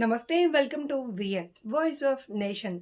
నమస్తే welcome to VN voice of nation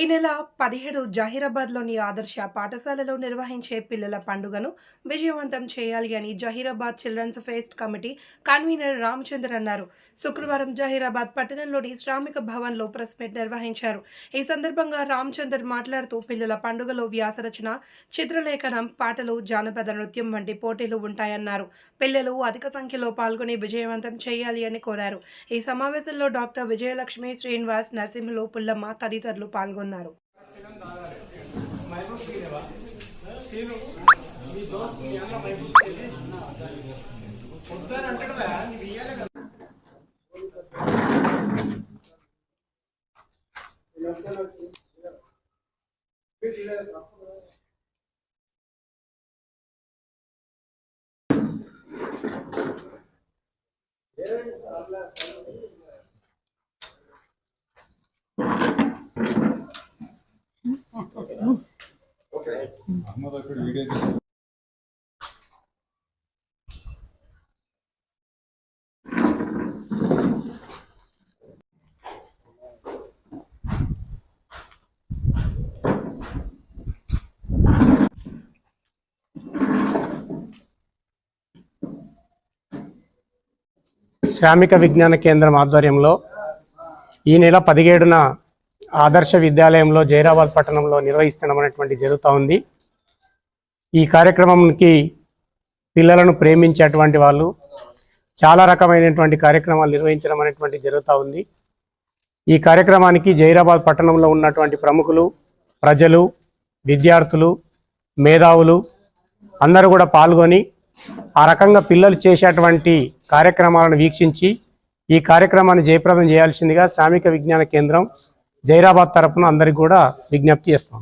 ఈ నెల పదిహేడు జహీరాబాద్లోని ఆదర్శ పాఠశాలలో నిర్వహించే పిల్లల పండుగను విజయవంతం చేయాలి అని Zaheerabad children's fest committee convener Ramachandra అన్నారు. శుక్రవారం జహీరాబాద్ పట్టణంలోని శ్రామిక భవన్లో ప్రెస్ మీట్ నిర్వహించారు. ఈ సందర్భంగా రామచందర్ మాట్లాడుతూ పిల్లల పండుగలో వ్యాసరచన చిత్రలేఖనం పాటలు జానపద నృత్యం వంటి పోటీలు ఉంటాయన్నారు. పిల్లలు అధిక సంఖ్యలో పాల్గొని విజయవంతం చేయాలి అని కోరారు. ఈ సమావేశంలో డాక్టర్ విజయలక్ష్మి శ్రీనివాస్ నరసింహులు పుల్లమ్మ తదితరులు పాల్గొన్నారు. పాల్గొన్నారు Yeah, అహ్మద్ అక్కడ వీడియో తీసి శ్రామిక విజ్ఞాన కేంద్రం ఆధ్వర్యంలో ఈ నెల పదిహేడున ఆదర్శ విద్యాలయంలో జైరాబాద్ పట్టణంలో నిర్వహిస్తున్నామనేటువంటి జరుగుతూ ఉంది. ఈ కార్యక్రమంకి పిల్లలను ప్రేమించేటువంటి వాళ్ళు చాలా రకమైనటువంటి కార్యక్రమాలు నిర్వహించడం అనేటువంటి జరుగుతూ ఉంది. ఈ కార్యక్రమానికి జైరాబాద్ పట్టణంలో ఉన్నటువంటి ప్రముఖులు ప్రజలు విద్యార్థులు మేధావులు అందరూ కూడా పాల్గొని ఆ రకంగా పిల్లలు చేసేటువంటి కార్యక్రమాలను వీక్షించి ఈ కార్యక్రమాన్ని జయప్రదం చేయాల్సిందిగా శ్రామిక విజ్ఞాన కేంద్రం జైరాబాద్ తరఫున అందరికి కూడా విజ్ఞప్తి చేస్తాం